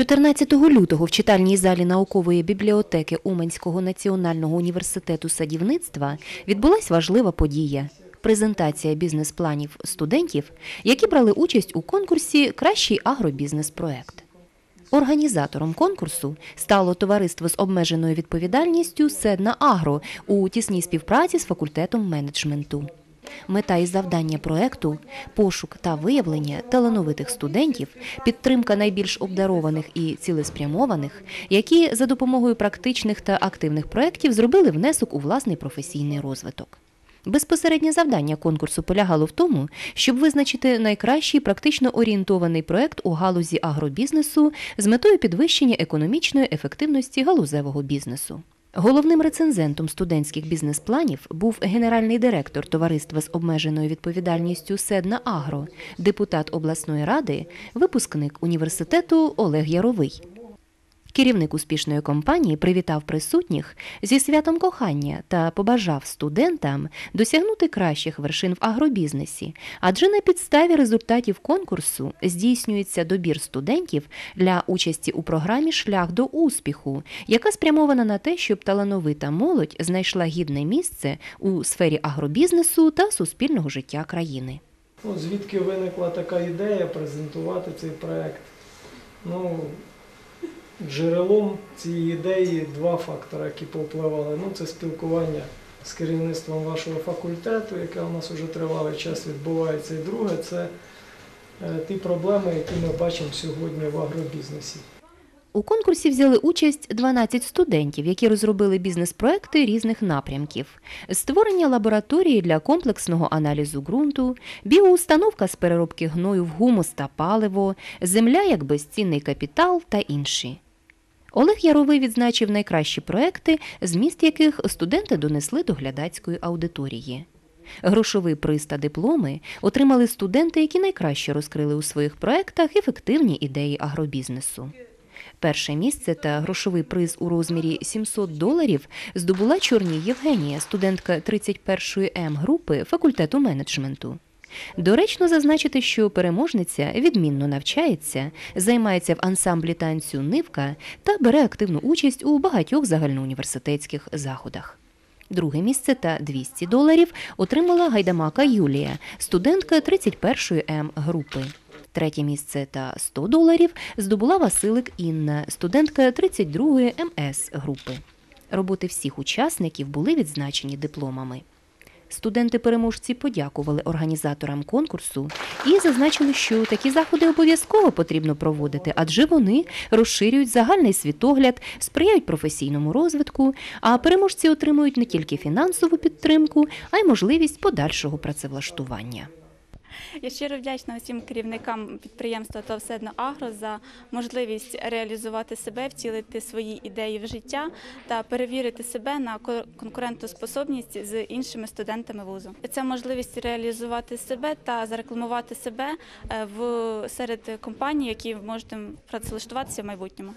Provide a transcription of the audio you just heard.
14 лютого в читальній залі наукової бібліотеки Уманського національного університету садівництва відбулась важлива подія. Презентація бізнес-планів студентів, які брали участь у конкурсі Кращий агробізнес-проект. Організатором конкурсу стало товариство з обмеженою відповідальністю Седна Агро у тісній співпраці з факультетом менеджменту. Мета і завдання проекту пошук та виявлення талановитих студентів, підтримка найбільш обдарованих і цілеспрямованих, які за допомогою практичних та активних проєктів зробили внесок у власний професійний розвиток. Безпосереднє завдання конкурсу полягало в тому, щоб визначити найкращий практично орієнтований проект у галузі агробізнесу з метою підвищення економічної ефективності галузевого бізнесу. Головним рецензентом студентських бізнес-планів був генеральний директор товариства з обмеженою відповідальністю Седна Агро, депутат обласної ради, випускник університету Олег Яровий. Керівник успішної компанії привітав присутніх зі святом кохання та побажав студентам досягнути кращих вершин в агробізнесі, адже на підставі результатів конкурсу здійснюється добір студентів для участі у програмі Шлях до успіху, яка спрямована на те, щоб талановита молодь знайшла гідне місце у сфері агробізнесу та суспільного життя країни. Ну, звідки виникла така ідея презентувати цей проект? Ну, джерелом цієї ідеї два фактори, які повпливали. Ну, це спілкування з керівництвом вашого факультету, яке у нас вже тривалий час відбувається. І друге, це е, ті проблеми, які ми бачимо сьогодні в агробізнесі. У конкурсі взяли участь 12 студентів, які розробили бізнес-проекти різних напрямків: створення лабораторії для комплексного аналізу ґрунту, біоустановка з переробки гною в гумус та паливо, земля як безцінний капітал та інші. Олег Яровий відзначив найкращі проекти, зміст яких студенти донесли до глядацької аудиторії. Грошовий приз та дипломи отримали студенти, які найкраще розкрили у своїх проектах ефективні ідеї агробізнесу. Перше місце та грошовий приз у розмірі 700 доларів здобула Чорній Євгенія, студентка 31-ї М групи факультету менеджменту. Доречно зазначити, що переможниця відмінно навчається, займається в ансамблі танцю Нивка та бере активну участь у багатьох загальноуніверситетських заходах. Друге місце та 200 доларів отримала гайдамака Юлія, студентка 31-ї М групи. Третє місце та 100 доларів здобула Василик Інна, студентка 32-ї МС групи. Роботи всіх учасників були відзначені дипломами. Студенти-переможці подякували організаторам конкурсу і зазначили, що такі заходи обов'язково потрібно проводити, адже вони розширюють загальний світогляд, сприяють професійному розвитку, а переможці отримують не тільки фінансову підтримку, а й можливість подальшого працевлаштування. Я щиро вдячна усім керівникам підприємства «Товседно Агро за можливість реалізувати себе, втілити свої ідеї в життя та перевірити себе на ко- конкурентоспособність з іншими студентами вузу. Це можливість реалізувати себе та зарекламувати себе е, в серед компаній, які можуть працевлаштуватися в майбутньому.